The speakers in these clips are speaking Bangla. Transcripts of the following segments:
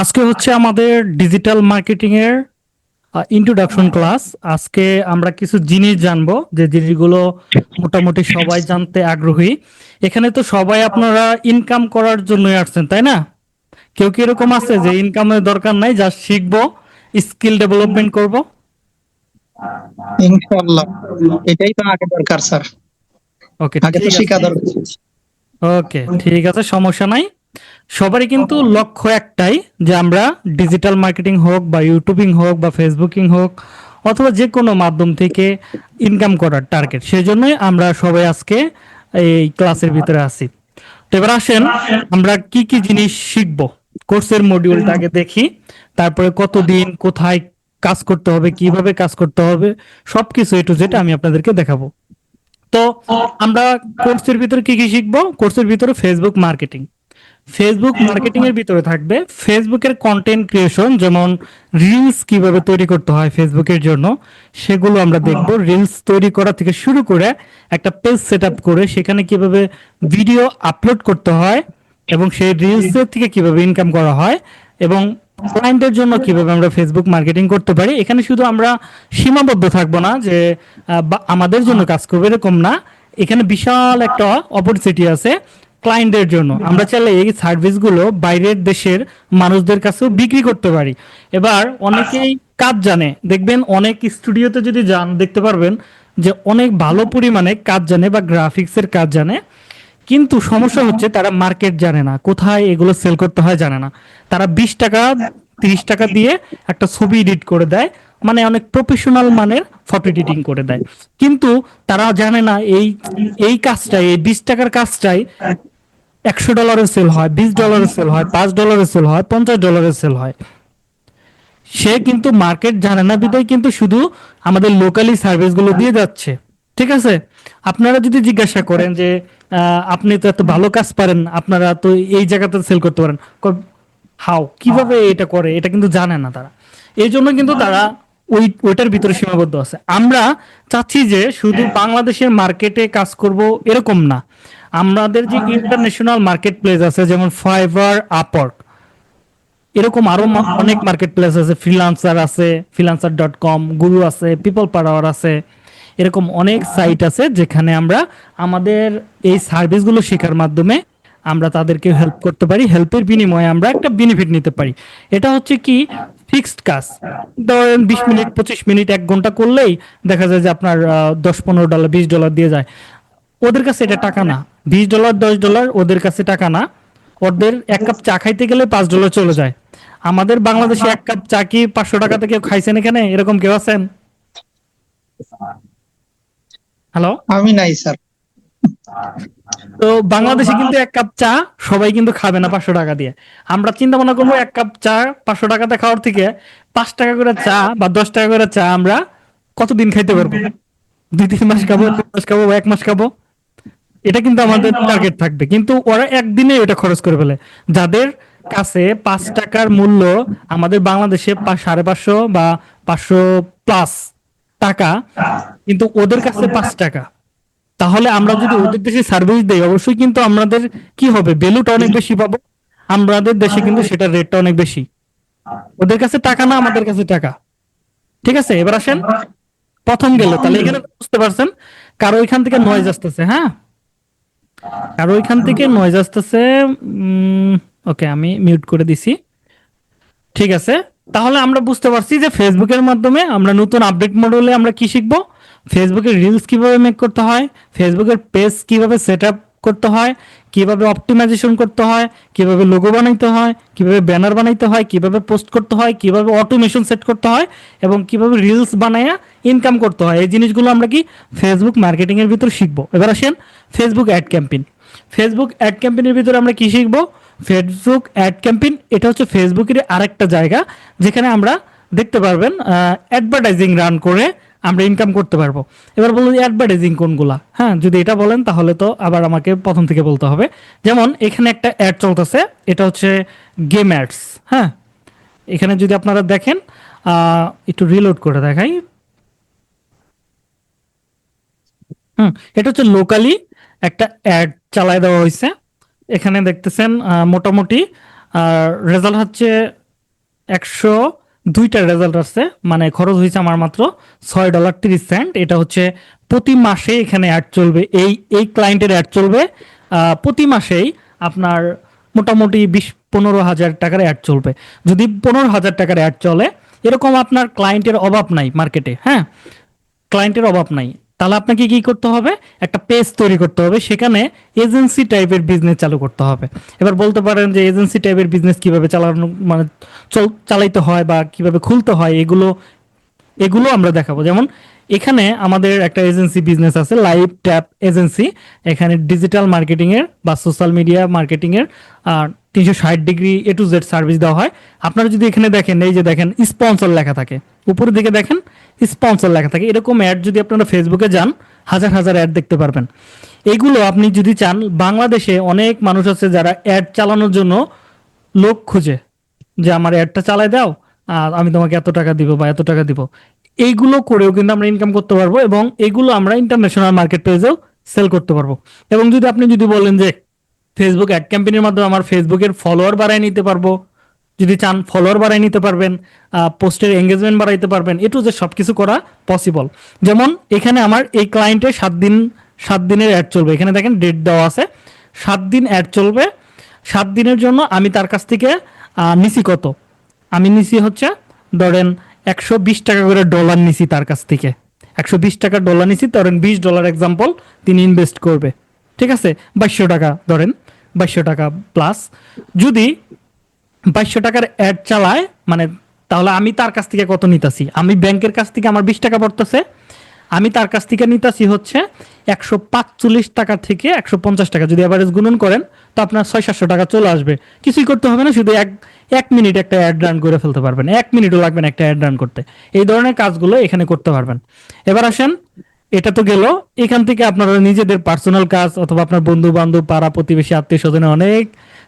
আজকে হচ্ছে আমাদের ডিজিটাল মার্কেটিং এর ইন্ট্রোডাকশন ক্লাস আজকে আমরা কিছু জিনিস জানব যে জিনিসগুলো মোটামুটি সবাই জানতে আগ্রহী। এখানে তো সবাই আপনারা ইনকাম করার জন্যই আসছেন তাই না? কেউ কি এরকম আছে যে ইনকামের দরকার নাই যা শিখব স্কিল ডেভেলপমেন্ট করব? ইনশাআল্লাহ। এটাই তো আগে দরকার স্যার। ওকে আগে তো শেখা দরকার। ওকে ঠিক আছে সমস্যা নাই। সবারই কিন্তু লক্ষ্য একটাই যে আমরা ডিজিটাল মার্কেটিং হোক বা ইউটিউবিং হোক বা ফেসবুকিং হোক অথবা যে কোনো মাধ্যম থেকে ইনকাম করার টার্গেট সেই জন্যই আমরা সবাই আজকে এই ক্লাসের ভিতরে আছি। তো এবার আসেন আমরা কি কি জিনিস শিখব? কোর্সের মডিউলটা আগে দেখি তারপরে কতদিন কোথায় কাজ করতে হবে কীভাবে কাজ করতে হবে সবকিছু এ টু জেড আমি আপনাদেরকে দেখাবো। তো আমরা কোর্সের ভিতরে কি কি শিখব? কোর্সের ভিতরে ফেসবুক মার্কেটিং ফেসবুক মার্কেটিং এর ভিতরে থাকবে। ফেসবুকের কন্টেন্ট ক্রিয়েশন যেমন রিলস কীভাবে তৈরি করতে হয় ফেসবুকের জন্য, সেগুলো আমরা দেখব। রিলস তৈরি করা থেকে শুরু করে একটা পেজ সেট করে সেখানে কীভাবে ভিডিও আপলোড করতে হয় এবং সেই রিলস থেকে কীভাবে ইনকাম করা হয় এবং ক্লায়েন্টের জন্য কীভাবে আমরা ফেসবুক মার্কেটিং করতে পারি। এখানে শুধু আমরা সীমাবদ্ধ থাকব না যে আমাদের জন্য কাজ করবে এরকম না। এখানে বিশাল একটা অপরচুনিটি আছে। ক্লায়েন্টের জন্য। আমরা চাইলে এই সার্ভিসগুলো বাইরের দেশের মানুষদের কাছেও বিক্রি করতে পারি। এবার অনেকেই কাজ জানে। দেখবেন অনেক স্টুডিওতে যদি যান দেখতে পারবেন যে অনেক ভালো পরিমাণে কাজ জানে বা গ্রাফিক্সের কাজ জানে। কিন্তু সমস্যা হচ্ছে তারা মার্কেট জানে না। কোথায় এগুলো সেল করতে হয় জানে না। তারা বিশ টাকা তিরিশ টাকা দিয়ে একটা ছবি এডিট করে দেয়। মানে অনেক প্রফেশনাল মানের ফটো এডিটিং করে দেয়। কিন্তু তারা জানে না এই এই কাজটাই এই বিশ টাকার কাজটাই একশো ডলারের সেল হয় বিশ ডলারের সেল হয় পাঁচ ডলারের সেল হয় পঞ্চাশ ডলারের সেল হয়। সে কিন্তু মার্কেট জানে না বিদায় কিন্তু শুধু আমাদের লোকালি সার্ভিসগুলো দিয়ে যাচ্ছে। ঠিক আছে? আপনারা যদি জিজ্ঞাসা করেন যে আপনি তো এত ভালো কাজ পারেন আপনারা তো এই জায়গাতে সেল করতে পারেন। হাও কীভাবে এটা করে? এটা কিন্তু জানে না তারা। এই জন্য কিন্তু তারা ওই ওইটার ভিতরে সীমাবদ্ধ আছে। আমরা চাচ্ছি যে শুধু বাংলাদেশের মার্কেটে কাজ করব এরকম না। আমাদের যে ইন্টারন্যাশনাল মার্কেট প্লেস আছে, যেমন ফাইবার আপওয়ার্ক এরকম আরও অনেক মার্কেট প্লেস আছে ফ্রিলান্সার আছে ফ্রিলান্সার ডট কম গুরু আছে পিপল পাওয়ার আছে, এরকম অনেক সাইট আছে যেখানে আমরা আমাদের এই সার্ভিসগুলো শেখার মাধ্যমে আমরা তাদেরকে হেল্প করতে পারি হেল্পের বিনিময়ে আমরা একটা বেনিফিট নিতে পারি। এটা হচ্ছে কি? ফিক্সড কাজ ধরেন বিশ মিনিট, পঁচিশ মিনিট, এক ঘণ্টা করলেই দেখা যায় যে আপনার দশ পনেরো ডলার বিশ ডলার দিয়ে যায়। ওদের কাছে এটা টাকা না। বিশ ডলার দশ ডলার ওদের কাছে টাকা না। ওদের এক কাপ চা খাইতে গেলে পাঁচ ডলার চলে যায়। আমাদের বাংলাদেশে এক কাপ চা কি পাঁচশো টাকাতে কেউ খাইছেন এখানে? এরকম কেউ আছেন? হ্যালো? আমি নাই স্যার। তো বাংলাদেশে কিন্তু এক কাপ চা সবাই কিন্তু খাবে না পাঁচশো টাকা দিয়ে। আমরা চিন্তা ভাবনা করব এক কাপ চা পাঁচশো টাকাতে খাওয়ার থেকে পাঁচ টাকা করে চা বা দশ টাকা করে চা আমরা কতদিন খাইতে পারব? দুই তিন মাস খাব তিন মাস খাব এক মাস খাব? এটা কিন্তু আমাদের টার্গেট থাকবে। কিন্তু ওরা একদিনে এটা খরচ করে ফেলে। যাদের কাছে পাঁচ টাকার মূল্য আমাদের বাংলাদেশে সাড়ে পাঁচশো বা পাঁচশো প্লাস টাকা কিন্তু ওদের কাছে পাঁচ টাকা। তাহলে আমরা যদি ওদের দেশে সার্ভিস দেই অবশ্যই কিন্তু আমাদের কি হবে? ভ্যালুটা অনেক বেশি পাবো। আমাদের দেশে কিন্তু সেটার রেটটা অনেক বেশি। ওদের কাছে টাকা না আমাদের কাছে টাকা। ঠিক আছে? এবার আসেন। প্রথম গেল তাহলে এখানে বুঝতে পারছেন কারও ওইখান থেকে নয়েজ আসতেছে হ্যাঁ? কারও ওইখান থেকে নয়েজ আসতেছে ওকে আমি মিউট করে দিছি। ঠিক আছে, তাহলে আমরা বুঝতে পারছি যে ফেসবুকের মাধ্যমে আমরা নতুন আপডেট মডেলে আমরা কি শিখব? ফেসবুকের রিলস কীভাবে মেক করতে হয়? ফেসবুকের পেজ কীভাবে সেট আপ করতে হয়, কীভাবে অপটিমাইজেশন করতে হয়, কীভাবে লোগো বানাইতে হয়, কীভাবে ব্যানার বানাইতে হয়, কীভাবে পোস্ট করতে হয়, কীভাবে অটোমেশন সেট করতে হয় এবং কীভাবে রিলস বানায়া ইনকাম করতে হয়। এই জিনিসগুলো আমরা কি ফেসবুক মার্কেটিং এর ভিতর শিখব। এবার আসেন Facebook ad campaign Facebook ad ক্যাম্পেইনের ভিতরে আমরা কি শিখব? ফেসবুক অ্যাড ক্যাম্পেইন এটা হচ্ছে ফেসবুকের আরেকটা জায়গা, যেখানে আমরা দেখতে পারবেন অ্যাডভার্টাইজিং রান করে আমরা ইনকাম করতে পারব। এবার বলুন অ্যাডভার্টাইজিং কোনগুলা? হ্যাঁ যদি এটা বলেন তাহলে তো আবার আমাকে প্রথম থেকে বলতে হবে। যেমন এখানে একটা অ্যাড চলতেছে, এটা হচ্ছে গেম অ্যাডস হ্যাঁ? এখানে যদি আপনারা দেখেন একটু রিলোড করে দেখাই। হুম, এটা হচ্ছে লোকালি একটা অ্যাড চালায় দেওয়া হয়েছে। এখানে দেখতেছেন মোটামুটি রেজাল্ট হচ্ছে একশো দুইটা রেজাল্ট আসছে মানে খরচ হয়েছে আমার মাত্র ছয় ডলার তিরিশ সেন্ট এটা হচ্ছে প্রতি মাসে এখানে অ্যাড চলবে, এই এই ক্লায়েন্টের অ্যাড চলবে। প্রতি মাসেই আপনার মোটামুটি বিশ, পনেরো হাজার টাকার অ্যাড চলবে। যদি পনেরো হাজার টাকার অ্যাড চলে, এরকম আপনার ক্লায়েন্টের অভাব নাই মার্কেটে হ্যাঁ? ক্লায়েন্টের অভাব নাই। তাহলে আপনাকে কি করতে হবে? একটা পেজ তৈরি করতে হবে, সেখানে এজেন্সি টাইপের বিজনেস চালু করতে হবে। এবার বলতে পারেন যে এজেন্সি টাইপের বিজনেস কীভাবে চালানো মানে চল, চালাইতে হয় বা কীভাবে খুলতে হয়, এগুলো এগুলো আমরা দেখাবো। যেমন এখানে আমাদের একটা এজেন্সি বিজনেস আছে লাইভ ট্যাপ এজেন্সি এখানে ডিজিটাল মার্কেটিংয়ের বা সোশ্যাল মিডিয়া মার্কেটিং এর তিনশো ষাট degree A to Z service দেওয়া হয়। আপনারা যদি এখানে দেখেন, এই যে দেখেন স্পন্সর লেখা থাকে। উপরের দিকে দেখেন স্পন্সর লেখা থাকে। এরকম অ্যাড যদি আপনারা ফেসবুকে যান, হাজার হাজার অ্যাড দেখতে পারবেন। এইগুলো আপনি যদি চান, বাংলাদেশে অনেক মানুষ আছে যারা অ্যাড চালানোর জন্য লোক খুঁজে। যে আমার অ্যাডটা চালায় দাও, আর আমি তোমাকে এত টাকা দিব বা এত টাকা দিব। এইগুলো করেও কিন্তু আমরা ইনকাম করতে পারব এবং এগুলো আমরা ইন্টারন্যাশনাল মার্কেট প্লেসেও সেল করতে পারব। এবং যদি আপনি যদি বলেন যে ফেসবুক অ্যাড ক্যাম্পেইনের মাধ্যমে আমার ফেসবুকের ফলোয়ার বাড়ায় নিতে পারব। যদি চান ফলোয়ার বাড়ায় নিতে পারবেন পোস্টের এঙ্গেজমেন্ট বাড়াইতে পারবেন এটু যে সব কিছু করা পসিবল যেমন এখানে আমার এই ক্লায়েন্টের সাত দিন, সাত দিনের অ্যাড চলবে। এখানে দেখেন ডেট দেওয়া আছে। সাত দিন অ্যাড চলবে। সাত দিনের জন্য আমি তার কাছ থেকে নিছি কত? আমি নিছি হচ্ছে, ধরেন একশো বিশ টাকা করে ডলার নিছি তার কাছ থেকে। একশো বিশ টাকা ডলার নিছি, ধরেন বিশ ডলার এক্সাম্পল তিনি ইনভেস্ট করবে। ঠিক আছে? বাইশশো টাকা, ধরেন। বাইশশো টাকা প্লাস যদি বাইশশো টাকার অ্যাড চালায় মানে তাহলে আমি তার কাছ থেকে কত নিতেছি? আমি ব্যাংকের কাছ থেকে আমার বিশ টাকা পড়তেছে। আমি তার কাছ থেকে নিতেছি হচ্ছে একশো পাঁচচল্লিশ টাকা থেকে একশো পঞ্চাশ টাকা। যদি অ্যাভারেজ গুণন করেন, তো আপনার ছয় সাতশো টাকা চলে আসবে। কিছুই করতে হবে না, শুধু এক এক মিনিট একটা অ্যাড রান করে ফেলতে পারবেন। এক মিনিটও লাগবে না একটা অ্যাড রান করতে। এই ধরনের কাজগুলো এখানে করতে পারবেন। এবার আসেন এটা তো গেল। এখান থেকে আপনারা নিজেদের পার্সোনাল কাজ অথবা আপনার বন্ধু বান্ধব পাড়া প্রতিবেশী, আত্মীয় স্বজনে অনেক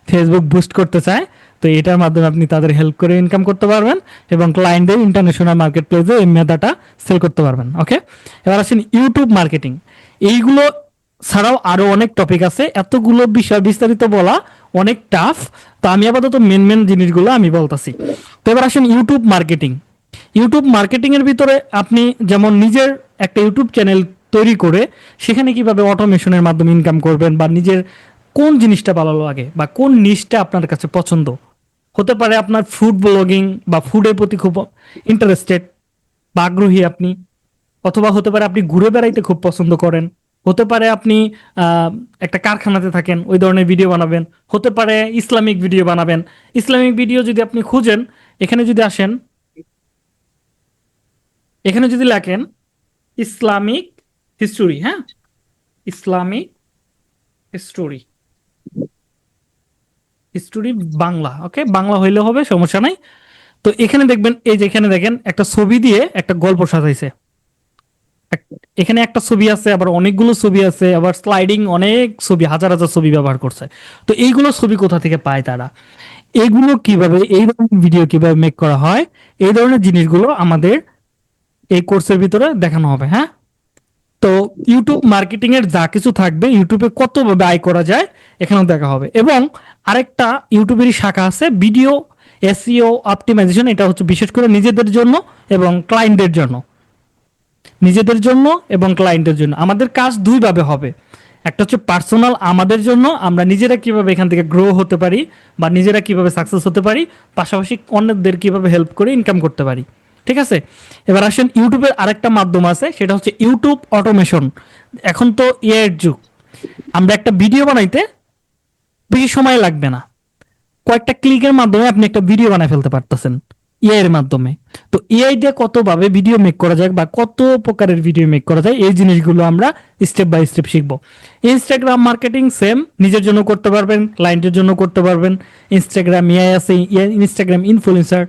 ফেসবুক বুস্ট করতে চায়। তো এটার মাধ্যমে আপনি তাদের হেল্প করে ইনকাম করতে পারবেন এবং ক্লায়েন্টদের ইন্টারন্যাশনাল মার্কেট প্লেসে এই মেধাটা সেল করতে পারবেন। ওকে এবার আসেন ইউটিউব মার্কেটিং এইগুলো ছাড়াও আরও অনেক টপিক আছে। এতগুলো বিষয় বিস্তারিত বলা অনেক টাফ তো আমি আপাতত মেন মেন জিনিসগুলো আমি বলতাছি। তো এবার আসেন ইউটিউব মার্কেটিং ইউটিউব মার্কেটিং এর ভিতরে আপনি যেমন নিজের একটা ইউটিউব চ্যানেল তৈরি করে, সেখানে কীভাবে অটোমেশনের মাধ্যমে ইনকাম করবেন বা নিজের কোন জিনিসটা ভালো লাগে বা কোন নিশটা আপনার কাছে পছন্দ। হতে পারে আপনার ফুড ব্লগিং বা ফুডের প্রতি খুব ইন্টারেস্টেড বা আগ্রহী আপনি, অথবা হতে পারে আপনি ঘুরে বেড়াইতে খুব পছন্দ করেন। হতে পারে আপনি একটা কারখানাতে থাকেন, ওই ধরনের ভিডিও বানাবেন। হতে পারে ইসলামিক ভিডিও বানাবেন। ইসলামিক ভিডিও যদি আপনি খুঁজেন, এখানে যদি আসেন এখানে যদি লেখেন ইসলামিক হিস্টোরি হ্যাঁ? Islamic history history Bangla okay Bangla হইলে হবে, সমস্যা নাই। তো এখানে দেখবেন, এই যে এখানে দেখেন, একটা ছবি দিয়ে একটা গল্প সাজাইছে। এখানে একটা ছবি আছে, আবার অনেকগুলো ছবি আছে, আবার স্লাইডিং অনেক ছবি, হাজার হাজার ছবি ব্যবহার করছে। তো এইগুলো ছবি কোথা থেকে পায় তারা? এগুলো কীভাবে, এই ধরনের ভিডিও কীভাবে মেক করা হয়? এই ধরনের জিনিসগুলো আমাদের এই কোর্সের ভিতরে দেখানো হবে হ্যাঁ? তো ইউটিউব মার্কেটিং এর যা কিছু থাকবে ইউটিউবে কতভাবে আয় করা যায়, এখানেও দেখা হবে। এবং আরেকটা ইউটিউবেরই শাখা আছে ভিডিও এসইও অপটিমাইজেশন এটা হচ্ছে বিশেষ করে নিজেদের জন্য এবং ক্লায়েন্টদের জন্য। নিজেদের জন্য এবং ক্লায়েন্টের জন্য। আমাদের কাজ দুইভাবে হবে। একটা হচ্ছে পার্সোনাল আমাদের জন্য, আমরা নিজেরা কীভাবে এখান থেকে গ্রো হতে পারি বা নিজেরা কীভাবে সাকসেস হতে পারি, পাশাপাশি অন্যদের কীভাবে হেল্প করে ইনকাম করতে পারি। ঠিক আছে? এবার আসেন ইউটিউবের আরেকটা মাধ্যম আছে, সেটা হচ্ছে ইউটিউব অটোমেশন। এখন তো এআই এর যুগ। আমরা একটা ভিডিও বানাইতে বেশি সময় লাগবে না। কয়েকটা ক্লিকের মাধ্যমে আপনি একটা ভিডিও বানায় ফেলতে পারতেছেন এআই এর মাধ্যমে। তো এআই দিয়ে কতভাবে ভিডিও মেক করা যায় বা কত প্রকারের ভিডিও মেক করা যায়, এই জিনিসগুলো আমরা স্টেপ বাই স্টেপ শিখব। ইনস্টাগ্রাম মার্কেটিং সেম নিজের জন্য করতে পারবেন ক্লায়েন্টের জন্য করতে পারবেন। ইনস্টাগ্রাম এআই আছে ইনস্টাগ্রাম ইনফ্লুয়েন্সার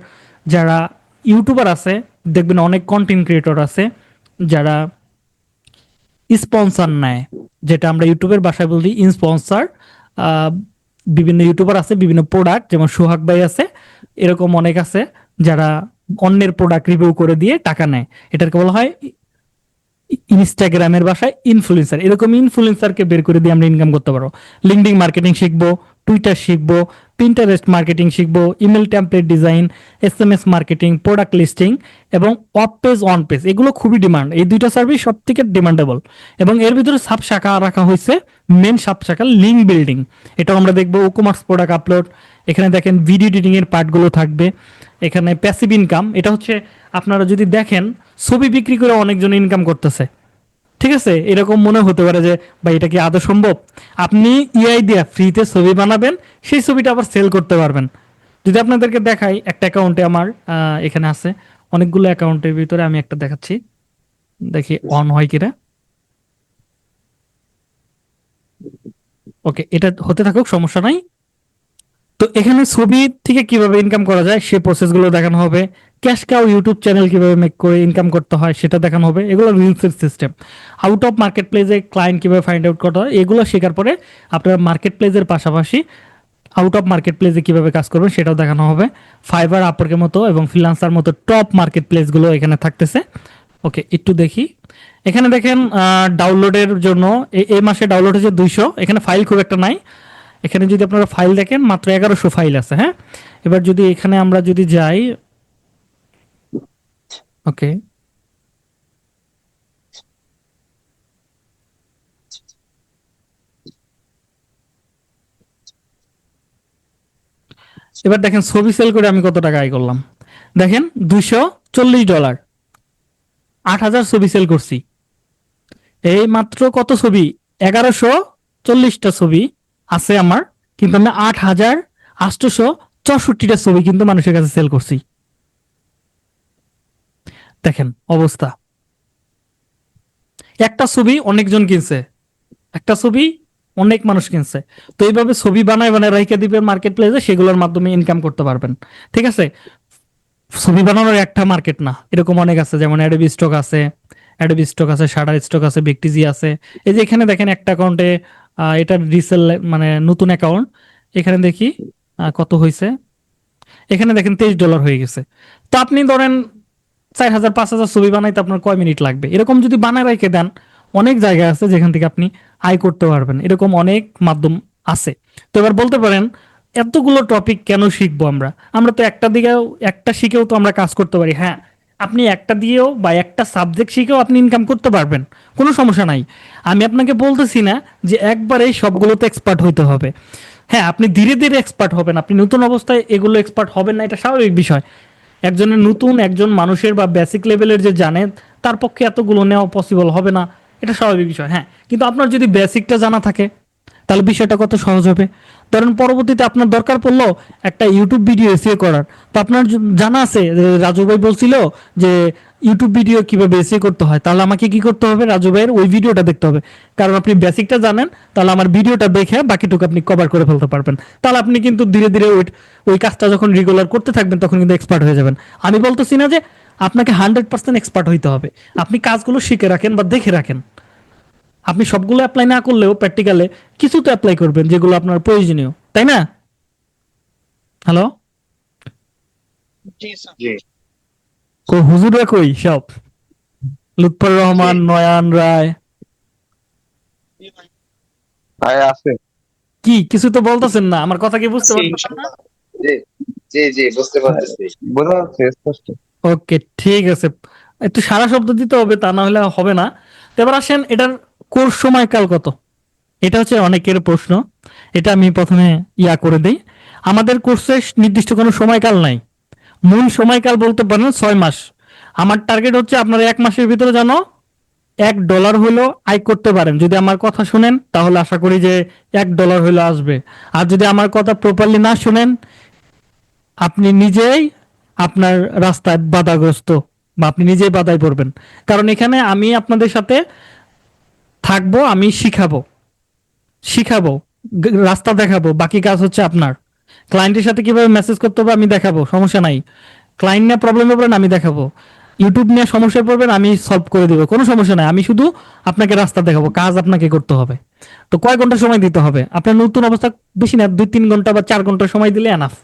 যারা ইউটিউবার আছে, দেখবেন অনেক কন্টেন্ট ক্রিয়েটর আছে, যারা স্পন্সর নেয়। যেটা আমরা ইউটিউবের ভাষায় বলি ইনস্পন্সর বিভিন্ন ইউটিউবার আছে, বিভিন্ন প্রোডাক্ট যেমন সোহাগ ভাই আছে, এরকম অনেক আছে, যারা অন্যের প্রোডাক্ট রিভিউ করে দিয়ে টাকা নেয়। এটাকে বলা হয় ইনস্টাগ্রামের ভাষায় ইনফ্লুয়েন্সার এরকম ইনফ্লুয়েন্সারকে বের করে দিয়ে আমরা ইনকাম করতে পারব। লিঙ্কডিং মার্কেটিং শিখব টুইটার শিখব পিন্টারেস্ট মার্কেটিং শিখব email template design S M S marketing product listing এবং অফ পেজ অন পেজ এগুলো খুবই ডিমান্ড এই দুইটা সার্ভিস সব থেকে ডিমান্ডেবল এবং এর ভিতরে সাব শাখা রাখা হয়েছে মেন সাব শাখা লিঙ্ক বিল্ডিং এটাও আমরা দেখব ও কমার্স প্রোডাক্ট আপলোড এখানে দেখেন ভিডিও এডিটিং এর পার্টগুলো থাকবে। এখানে প্যাসিভ ইনকাম এটা হচ্ছে আপনারা যদি দেখেন, ছবি বিক্রি করে অনেকজন ইনকাম করতেছে। ঠিক আছে? এরকম মনে হতে পারে যে, ভাই, এটা কি আদৌ সম্ভব? আপনি ইআই দিয়ে ফ্রিতে ছবি বানাবেন, সেই ছবিটা আবার সেল করতে পারবেন। যদি আপনাদেরকে দেখাই, একটা অ্যাকাউন্টে আমার এখানে আছে। অনেকগুলো অ্যাকাউন্টের ভিতরে আমি একটা দেখাচ্ছি। দেখি অন হয় কিনা। ওকে এটা হতে থাকুক, সমস্যা নাই। তো এখানে ছবি থেকে কীভাবে ইনকাম করা যায়, সে প্রসেসগুলো দেখানো হবে। ক্যাশ কাউ ইউটিউব চ্যানেল কীভাবে মেক করে ইনকাম করতে হয় সেটা দেখানো হবে। এগুলো রিলসের সিস্টেম আউট অফ মার্কেট প্লেসে ক্লায়েন্ট কীভাবে ফাইন্ড আউট করতে হয়, এগুলো শেখার পরে আপনারা মার্কেট প্লেসের পাশাপাশি আউট অফ মার্কেট প্লেসে কীভাবে কাজ করবেন সেটাও দেখানো হবে। ফাইবার আপরকের মতো এবং ফ্রিলান্সার মতো টপ মার্কেট প্লেসগুলো এখানে থাকতেছে। ওকে একটু দেখি। এখানে দেখেন ডাউনলোডের জন্য এই মাসে ডাউনলোড হচ্ছে দুইশো। এখানে ফাইল খুব একটা নাই। এখানে যদি আপনারা ফাইল দেখেন, মাত্র এগারোশো ফাইল আছে হ্যাঁ? এবার যদি এখানে আমরা যদি যাই ওকে এবার দেখেন ছবি সেল করে আমি কত টাকা আয় করলাম। দেখেন দুইশো চল্লিশ ডলার আট হাজার ছবি সেল করছি। এই মাত্র কত ছবি? এগারোশো চল্লিশটা ছবি আছে আমার, কিন্তু আমি আট হাজার আটশোশো চৌষট্টিটা ছবি কিন্তু মানুষের কাছে সেল করছি। দেখেন, অবস্থা। একটা ছবি অনেকজন কিনছে। একটা ছবি অনেক মানুষ কিনছে। তো এইভাবে ছবি বানায় বানায় রাইখে দিবেন মার্কেট প্লেসে সেগুলোর মাধ্যমে ইনকাম করতে পারবেন। ঠিক আছে? ছবি বানানোর একটা মার্কেট না। এরকম অনেক আছে, যেমন অ্যাডোবি স্টক আছে অ্যাডোবি স্টক আছে শাটার স্টক আছে ব্যক্তিজি আছে। এই যে এখানে দেখেন একটা অ্যাকাউন্টে এটা রিসেল মানে নতুন অ্যাকাউন্ট এখানে দেখি কত হয়েছে এখানে দেখেন তেইশ ডলার হয়ে গেছে। তো আপনি ধরেন চার হাজার, পাঁচ হাজার ছবি বানাইতে আপনার কয় মিনিট লাগবে? এরকম যদি বানায় রেখে দেন, অনেক জায়গা আছে যেখান থেকে আপনি আয় করতে পারবেন। এরকম অনেক মাধ্যম আছে। তো এবার বলতে পারেন, এতগুলো টপিক কেন শিখব আমরা? আমরা তো একটা দিকেও, একটা শিখেও তো আমরা কাজ করতে পারি। হ্যাঁ আপনি একটা দিয়েও বা একটা সাবজেক্ট শিখেও আপনি ইনকাম করতে পারবেন। কোনো সমস্যা নাই। আমি আপনাকে বলতেছি না যে একবারেই সবগুলোতে এক্সপার্ট হইতে হবে। হ্যাঁ আপনি ধীরে ধীরে এক্সপার্ট হবেন। আপনি নতুন অবস্থায় এগুলো এক্সপার্ট হবেন না, এটা স্বাভাবিক বিষয়। একজনের নতুন, একজন মানুষের বা বেসিক লেভেলের যে জানে, তার পক্ষে এতগুলো নেওয়া পসিবল হবে না। এটা স্বাভাবিক বিষয় হ্যাঁ। কিন্তু আপনার যদি বেসিকটা জানা থাকে, তাহলে বিষয়টা কত সহজ হবে? ধরেন পরবর্তীতে আপনার দরকার পড়ল একটা ইউটিউব ভিডিও এসিও করার। তো আপনার জানা আছে রাজু ভাই বলছিল যে ইউটিউব ভিডিও কীভাবে এসিও করতে হয় তাহলে আমাকে কি করতে হবে রাজু ভাইয়ের? ওই ভিডিওটা দেখতে হবে। কারণ আপনি বেসিকটা জানেন তাহলে আমার ভিডিওটা দেখে বাকিটুকু আপনি কভার করে ফেলতে পারবেন। তাহলে আপনি কিন্তু ধীরে ধীরে ওই ওই কাজটা যখন রেগুলার করতে থাকবেন তখন কিন্তু এক্সপার্ট হয়ে যাবেন। আমি বলতেছি না যে আপনাকে হান্ড্রেড পার্সেন্ট এক্সপার্ট হইতে হবে। আপনি কাজগুলো শিখে রাখেন বা দেখে রাখেন। আপনি সবগুলো অ্যাপ্লাই না করলেও প্র্যাকটিক্যালে কিছু তো অ্যাপ্লাই করবেন যেগুলো আপনার প্রয়োজনীয়। তাই না? হ্যালো জি জি। কো হুজুরা কই সব? লুৎফর রহমান নয়ান রায়। ভাই আছে। কি কিছু তো বলতেছেন না আমার কথা কি বুঝতে পারছেন না? জি জি জি বুঝতে পারতেছি। বোঝা যাচ্ছে স্পষ্ট। ওকে ঠিক আছে। একটু সারা শব্দ দিতে হবে তা না হলে হবে না। তো এবার আসেন এটার কোর্স সময়কাল কত? এটা হচ্ছে অনেকের প্রশ্ন। এটা আমি প্রথমে ইয়া করে দেই। আমাদের কোর্সে নির্দিষ্ট কোনো সময়কাল নাই। মূল সময়কাল বলতে পারেন ছয় মাস। আমার টার্গেট হচ্ছে আপনারা এক মাসের ভিতরে যেন এক ডলার হলেও আয় করতে পারেন। যদি আমার কথা শুনেন, তাহলে আশা করি যে এক ডলার হলে আসবে। আর যদি আমার কথা প্রপারলি না শুনেন, আপনি নিজেই আপনার রাস্তায় বাধাগ্রস্ত বা আপনি নিজেই বাধায় পড়বেন। কারণ এখানে আমি আপনাদের সাথে থাকব, আমি শিখাবো। শিখাবো রাস্তা দেখাবো, বাকি কাজ হচ্ছে আপনার। ক্লায়েন্টের সাথে কীভাবে মেসেজ করতে হবে আমি দেখাবো, সমস্যা নাই। ক্লায়েন্ট নিয়ে প্রবলেমে পড়বেন, আমি দেখাবো। ইউটিউব নিয়ে সমস্যায় পড়বেন, আমি সলভ করে দেবো, কোনো সমস্যা নাই। আমি শুধু আপনাকে রাস্তা দেখাবো, কাজ আপনাকে করতে হবে। তো কয় ঘণ্টা সময় দিতে হবে? আপনার নতুন অবস্থা বেশি না, দুই তিন ঘণ্টা বা চার ঘণ্টা সময় দিলে এনাফ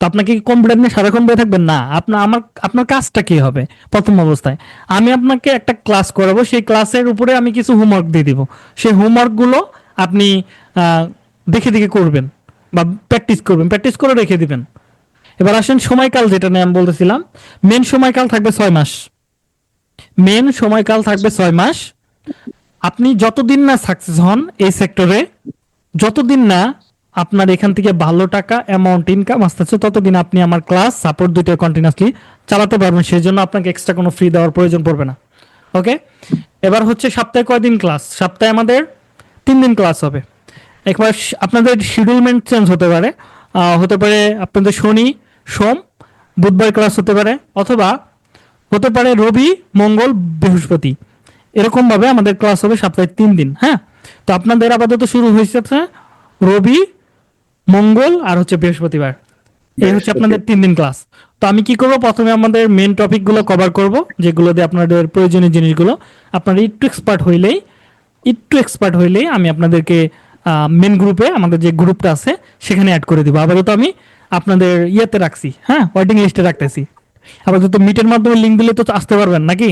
তো আপনাকে কি কম্পিউটার নিয়ে সারাক্ষণ বয়ে থাকবেন? না আপনার আমার আপনার কাজটা কি হবে প্রথম অবস্থায়? আমি আপনাকে একটা ক্লাস করাবো, সেই ক্লাসের উপরে আমি কিছু হোমওয়ার্ক দিয়ে দিব। সেই হোমওয়ার্কগুলো আপনি দেখে দেখে করবেন। বা প্র্যাকটিস করবেন প্র্যাকটিস করে রেখে দিবেন। এবার আসেন সময়কাল যেটা নিয়ে আমি বলতেছিলাম। মেন সময়কাল থাকবে ছয় মাস। মেন সময়কাল থাকবে ছয় মাস। আপনি যতদিন না সাকসেস হন এই সেক্টরে যতদিন না আপনার এখান থেকে ভালো টাকা অ্যামাউন্ট ইনকাম আসতেছে, ততদিন আপনি আমার ক্লাস সাপোর্ট দুইটা কন্টিনিউসলি চালাতে পারবেন। সেই জন্য আপনাকে এক্সট্রা কোনো ফ্রি দেওয়ার প্রয়োজন পড়বে না। ওকে এবার হচ্ছে সপ্তাহে কয়দিন ক্লাস সপ্তাহে আমাদের তিন দিন ক্লাস হবে। একবার আপনাদের শিডিউলমেন্ট চেঞ্জ হতে পারে। হতে পারে আপনাদের শনি সোম বুধবার ক্লাস হতে পারে অথবা হতে পারে রবি মঙ্গল বৃহস্পতি। এরকমভাবে আমাদের ক্লাস হবে সপ্তাহে তিন দিন হ্যাঁ? তো আপনাদের আপাতত শুরু হয়েছে রবি মঙ্গল আর হচ্ছে বৃহস্পতিবার। এই হচ্ছে আপনাদের তিন দিন ক্লাস তো আমি কি করব? প্রথমে আমাদের মেন টপিকগুলো কভার করব যেগুলো দিয়ে আপনাদের প্রয়োজনীয় জিনিসগুলো। আপনারা একটু এক্সপার্ট হইলেই একটু এক্সপার্ট হইলেই আমি আপনাদেরকে মেন গ্রুপে আমাদের যে গ্রুপটা আছে সেখানে অ্যাড করে দিব। আপাতত আমি আপনাদের ইয়েতে রাখছি হ্যাঁ? ওয়েটিং লিস্টে রাখতেছি। আপাতত মিটের মাধ্যমে লিঙ্ক দিলে তো আসতে পারবেন নাকি?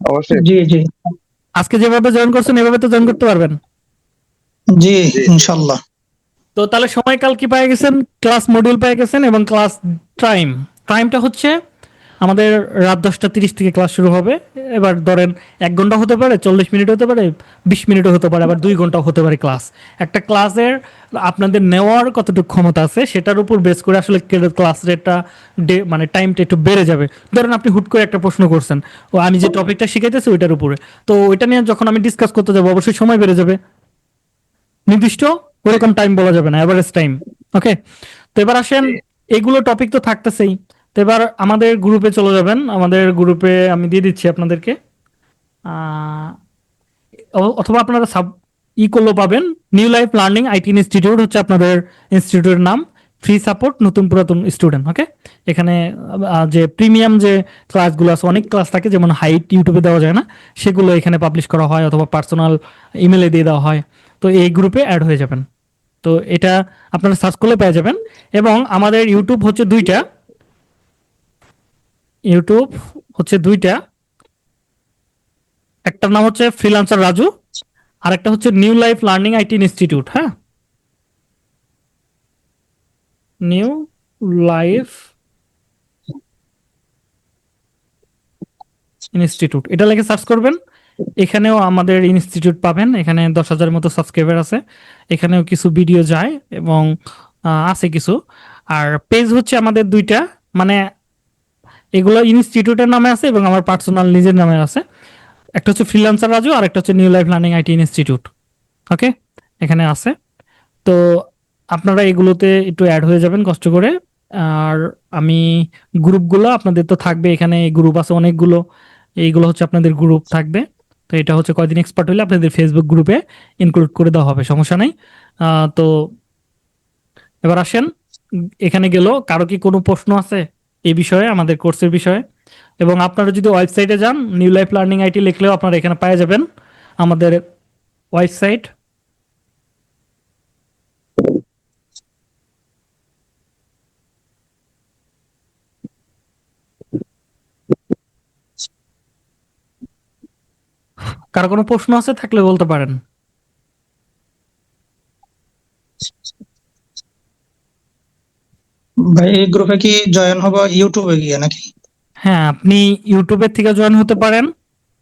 অবশ্যই। জি জি। আজকে যেভাবে জয়েন করছেন এভাবে তো জয়েন করতে পারবেন। জি ইনশাল্লাহ তো তাহলে সময়কাল কি পেয়ে গেছেন? ক্লাস মডিউল পেয়ে গেছেন এবং ক্লাস টাইম টাইমটা হচ্ছে আমাদের রাত দশটা তিরিশ থেকে ক্লাস শুরু হবে। এবার ধরেন এক ঘণ্টা হতে পারে চল্লিশ মিনিট হতে পারে বিশ মিনিটও হতে পারে আবার দুই ঘন্টাও হতে পারে ক্লাস। একটা ক্লাসের আপনাদের নেওয়ার কতটুকু ক্ষমতা আছে সেটার উপর বেস করে আসলে ক্লাস রেটটা ডে মানে টাইমটা একটু বেড়ে যাবে। ধরেন আপনি হুট করে একটা প্রশ্ন করছেন ও আমি যে টপিকটা শিখাইতেছি ওইটার উপরে। তো ওইটা নিয়ে যখন আমি ডিসকাস করতে যাব অবশ্যই সময় বেড়ে যাবে। নির্দিষ্ট ওরকম টাইম বলা যাবে না অ্যাভারেজ টাইম ওকে তো এবার আসেন এগুলো টপিক তো থাকতেছেই। তো এবার আমাদের গ্রুপে চলে যাবেন। আমাদের গ্রুপে আমি দিয়ে দিচ্ছি আপনাদেরকে। অথবা আপনারা সাব ই করলেও পাবেন new life learning IT institute হচ্ছে আপনাদের ইনস্টিটিউটের নাম। ফ্রি সাপোর্ট নতুন পুরাতন স্টুডেন্ট ওকে এখানে যে প্রিমিয়াম যে ক্লাসগুলো আছে, অনেক ক্লাস থাকে, যেমন হাইট ইউটিউবে দেওয়া যায় না? সেগুলো এখানে পাবলিশ করা হয়, অথবা পার্সোনাল ইমেলে দিয়ে দেওয়া হয়। তো এই গ্রুপে অ্যাড হয়ে যাবেন। তো এটা আপনারা সার্চ করলে পেয়ে যাবেন। এবং আমাদের ইউটিউব হচ্ছে দুইটা। ইউটিউব হচ্ছে দুইটা। একটার নাম হচ্ছে ফ্রিলান্সার রাজু আর একটা হচ্ছে new life learning IT institute হ্যাঁ? নিউ লাইফ ইনস্টিটিউট, এটা লেগে সার্চ করবেন। এখানেও আমাদের ইনস্টিটিউট পাবেন, এখানে দশ হাজারের মতো সাবস্ক্রাইবার আছে। এখানেও কিছু ভিডিও যায় এবং আছে কিছু। আর পেজ হচ্ছে আমাদের দুইটা মানে এগুলো ইনস্টিটিউটের নামে আছে এবং আমার পার্সোনাল নিজের নামে আছে। একটা হচ্ছে ফ্রিল্যান্সার রাজু আর একটা হচ্ছে new life learning IT institute okay এখানে আছে। তো আপনারা এগুলোতে একটু অ্যাড হয়ে যাবেন কষ্ট করে। আর আমি গ্রুপগুলো আপনাদের তো থাকবে এখানে গ্রুপ আছে অনেকগুলো। এইগুলো হচ্ছে আপনাদের গ্রুপ থাকবে। তো এটা হচ্ছে কয়দিন এক্সপার্ট হলে আপনাদের ফেসবুক গ্রুপে ইনক্লুড করে দেওয়া হবে, সমস্যা নেই। তো এবার আসেন। এখানে গেল, কারও কি কোনো প্রশ্ন আছে? এই বিষয়ে, আমাদের কোর্সের বিষয়ে। এবং আপনারা যদি ওয়েবসাইটে যান, নিউ লাইফ লার্নিং আইটি লিখলেও আপনারা এখানে পেয়ে যাবেন। আমাদের ওয়েবসাইট। কারও কোনো প্রশ্ন আছে থাকলে বলতে পারেন। ভাই এই গ্রুপে কি জয়েন হব ইউটিউবে গিয়ে নাকি? হ্যাঁ আপনি ইউটিউবের থেকে জয়েন হতে পারেন।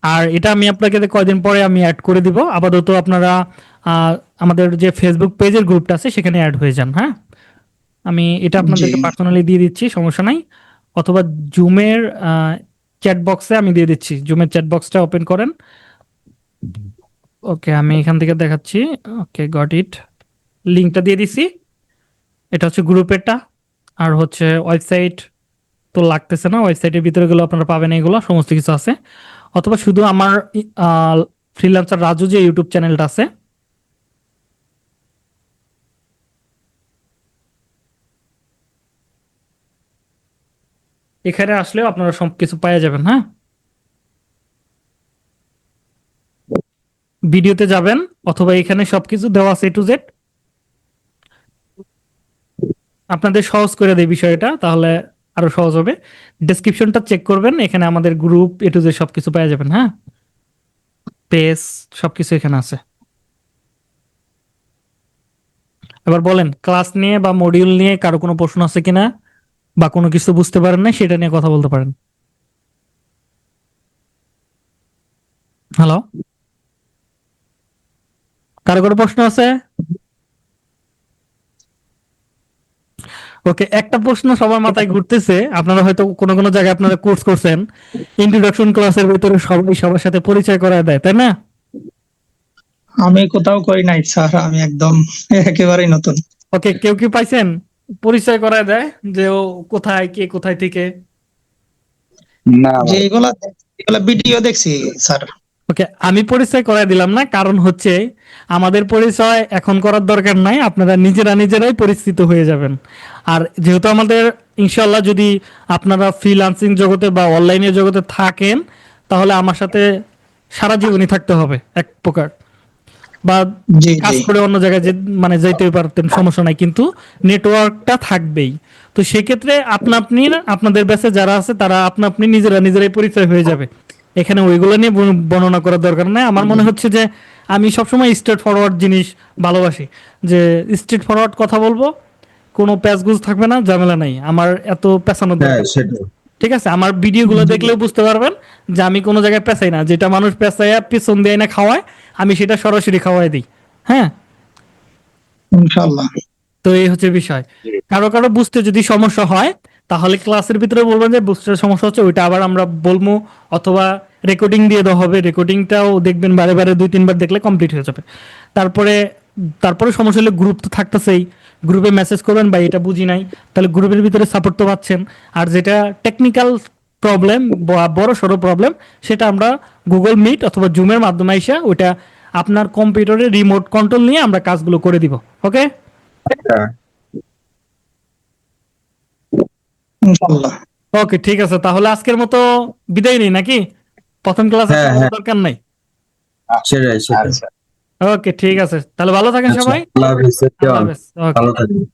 আর এটা আমি আপনাকে কয়দিন পরে আমি অ্যাড করে দিব আপাতত আপনারা আমাদের যে ফেসবুক পেজের গ্রুপটা আছে সেখানে অ্যাড হয়ে যান হ্যাঁ? আমি এটা আপনাদেরকে পার্সোনালি দিয়ে দিচ্ছি সমস্যা নাই। অথবা জুমের চ্যাট বক্সে আমি দিয়ে দিচ্ছি। জুমের চ্যাট বক্সটা ওপেন করেন। ওকে আমি এখান থেকে দেখাচ্ছি। ওকে গট ইট লিঙ্কটা দিয়ে দিছি। এটা হচ্ছে গ্রুপেরটা। আর হচ্ছে ওয়েবসাইট তো লাগতেছে না ওয়েবসাইটের ভিতরে গুলো আপনারা পাবেন এগুলো, সমস্ত কিছু আছে। অথবা শুধু আমার ফ্রিল্যান্সার রাজু যে ইউটিউব চ্যানেলটা আছে। এখানে আসলেও আপনারা সব কিছু পাওয়া যাবেন হ্যাঁ? ভিডিওতে যাবেন, অথবা এখানে সবকিছু দেওয়া আছে টু জেড আপনাদের সহজ করে দেয় বিষয়টা, তাহলে আরও সহজ হবে। ডেসক্রিপশনটা চেক করবেন, এখানে আমাদের গ্রুপ এ টু জেড সবকিছু পেয়ে যাবেন হ্যাঁ? পেজ সবকিছু এখানে আছে। এবার বলেন ক্লাস নিয়ে বা মডিউল নিয়ে কারও কোনো প্রশ্ন আছে কিনা? বা কোনো কিছু বুঝতে পারেন না সেটা নিয়ে কথা বলতে পারেন। হ্যালো কারও কোনো প্রশ্ন আছে? ওকে একটা প্রশ্ন সবার মাথায় ঘুরতেছে। আপনারা হয়তো কোনো কোনো জায়গায় আপনারা কোর্স করছেন। ইন্ট্রোডাকশন ক্লাসের ভিতরে সবাই সবার সাথে পরিচয় করায় দেয় তাই না? আমি কোথাও করি নাই স্যার আমি একদম একেবারেই নতুন। ওকে কেউ কি পাইছেন? পরিচয় করায় দেয় যে ও কোথায় কে কোথায় থেকে? না যে এগুলা এগুলা ভিডিও দেখছি স্যার। ওকে আমি পরিচয় করায় দিলাম না কারণ হচ্ছে আমাদের পরিচয় এখন করার দরকার নাই আপনারা নিজেরা নিজেরাই পরিচিত হয়ে যাবেন। আর যেহেতু আমাদের ইনশাল্লাহ যদি আপনারা ফ্রিল্যান্সিং জগতে বা অনলাইনের জগতে থাকেন তাহলে আমার সাথে সারা জীবনই থাকতে হবে এক প্রকার। বা কাজ করে অন্য জায়গায় যে মানে যাইতে পারতেন সমস্যা নাই কিন্তু নেটওয়ার্কটা থাকবেই। তো সেক্ষেত্রে আপনা আপনি আপনাদের ব্যাচে যারা আছে তারা আপনা আপনি নিজেরা নিজেরাই পরিচয় হয়ে যাবে। এখানে ওইগুলো নিয়ে বর্ণ- বর্ণনা করার দরকার নাই। আমার মনে হচ্ছে যে আমি সবসময় স্ট্রেট ফরওয়ার্ড জিনিস ভালোবাসি। যে স্ট্রেট ফরওয়ার্ড কথা বলব কোনো প্যাচগুজ থাকবে না ঝামেলা নাই। আমার এত পেছানোর হ্যাঁ দরকার ঠিক আছে? আমার ভিডিওগুলো দেখলেও বুঝতে পারবেন যে আমি কোনো জায়গায় পেঁচাই না। যেটা মানুষ পেঁচাইয়া পিছন দিয়ে না খাওয়ায় আমি সেটা সরাসরি খাওয়াই দিই। হ্যাঁ? ইনশাল্লাহ তো এই হচ্ছে বিষয়। কারও কারও বুঝতে যদি সমস্যা হয় তাহলে ক্লাসের ভিতরে বলবেন যে বুঝতে সমস্যা হচ্ছে, ওইটা আবার আমরা বলব, অথবা রেকর্ডিং দিয়ে দেওয়া হবে। রেকর্ডিংটাও দেখবেন বারে বারে দুই, তিনবার দেখলে কমপ্লিট হয়ে যাবে। তারপরে তারপরে সমস্যা হলে গ্রুপ তো থাকতেছেই। গ্রুপে মেসেজ করবেন বা এটা বুঝি নাই। তাহলে গ্রুপের ভিতরে সাপোর্ট তো পাচ্ছেন। আর যেটা টেকনিক্যাল প্রবলেম বড় সড়ো প্রবলেম সেটা আমরা গুগল মিট অথবা জুমের মাধ্যমে এসে ওইটা আপনার কম্পিউটারে রিমোট কন্ট্রোল নিয়ে আমরা কাজগুলো করে দিব। ওকে হ্যাঁ ওকে ঠিক আছে। তাহলে আজকের মতো বিদায় নেই নাকি? প্রথম ক্লাসে হ্যাঁ, হ্যাঁ। দরকার নাই? সেটাই সেটাই। আচ্ছা। ওকে ঠিক আছে। তাহলে ভালো থাকেন আচ্ছা, সবাই। ভালো থাকবেন।